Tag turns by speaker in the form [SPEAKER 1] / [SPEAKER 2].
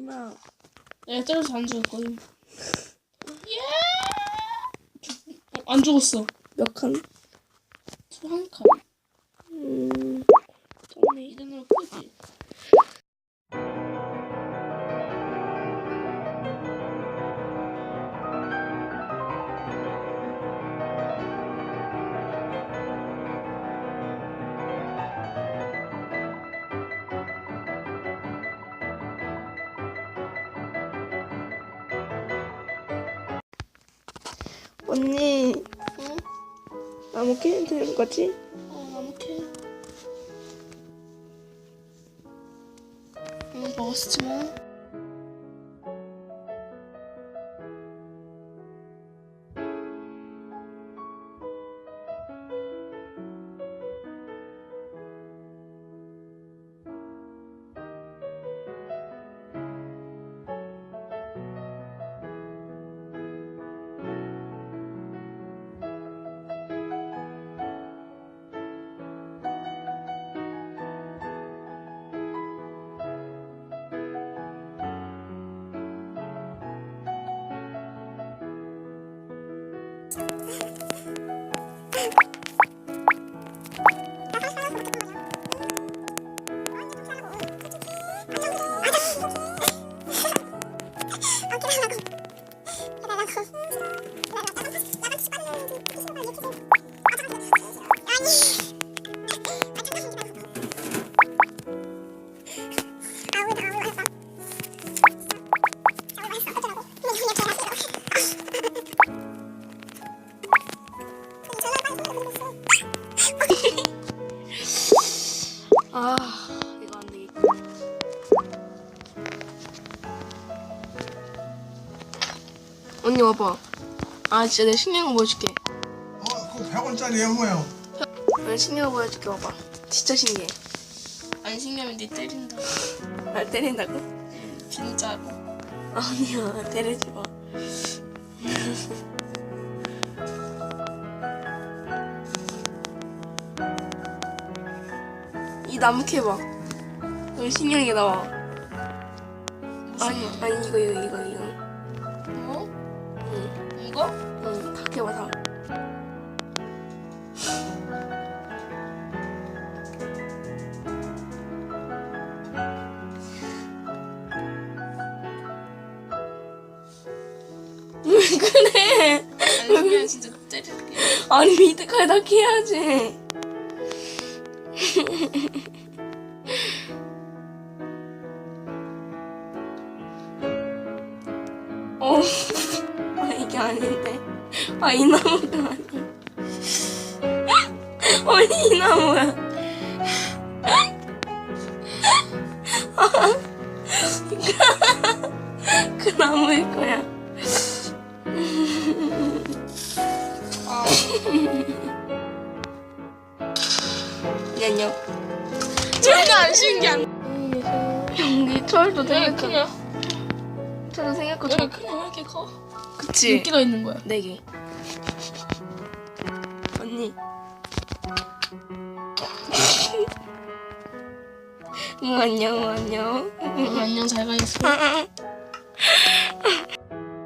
[SPEAKER 1] 하지마 네, 내가 때려서 안 죽었거든 예! 안 죽었어
[SPEAKER 2] 몇 칸? 언니,
[SPEAKER 1] 응?
[SPEAKER 2] 나무 캐면 되는 거지?
[SPEAKER 1] 어, 나무 캐. 응, 먹었지 만.
[SPEAKER 2] 아, 이거 안 되겠다. 언니 와봐. 아, 진짜 내 신기한 거 보여줄게.
[SPEAKER 3] 어, 그거 100원짜리예요, 뭐예요?
[SPEAKER 2] 내 신기한 거 보여줄게, 와봐. 진짜 신기해.
[SPEAKER 1] 안 신기하면 니 때린다.
[SPEAKER 2] 날 때린다고?
[SPEAKER 1] 진짜로.
[SPEAKER 2] 아니야, 때리지 마. 이 나무 캐봐. 여기 신기한 게 나와. 아니, 아니, 이거, 이거, 이거, 이거.
[SPEAKER 1] 뭐?
[SPEAKER 2] 응,
[SPEAKER 1] 이거?
[SPEAKER 2] 응, 다 캐봐, 다. 왜 그래?
[SPEAKER 1] 안 신기하면 진짜 때릴게.
[SPEAKER 2] 아니 밑에까지 다 캐야지. 어, 아 이게 아닌데. 아 이 나무가 아니야. 아니 이 나무야. 그 나무일 거야.
[SPEAKER 1] 아,
[SPEAKER 2] 안녕.
[SPEAKER 1] 전혀 안 신기한.
[SPEAKER 2] 연기 철도
[SPEAKER 1] 왜
[SPEAKER 2] 생각
[SPEAKER 1] 크냐?
[SPEAKER 2] 철도
[SPEAKER 1] 왜
[SPEAKER 2] 철.
[SPEAKER 1] 크냐? 왜 이렇게 커?
[SPEAKER 2] 그치.
[SPEAKER 1] 몇 개가 있는 거야?
[SPEAKER 2] 네 개. 언니. 응 안녕 안녕.
[SPEAKER 1] 응, 안녕 잘 가겠어.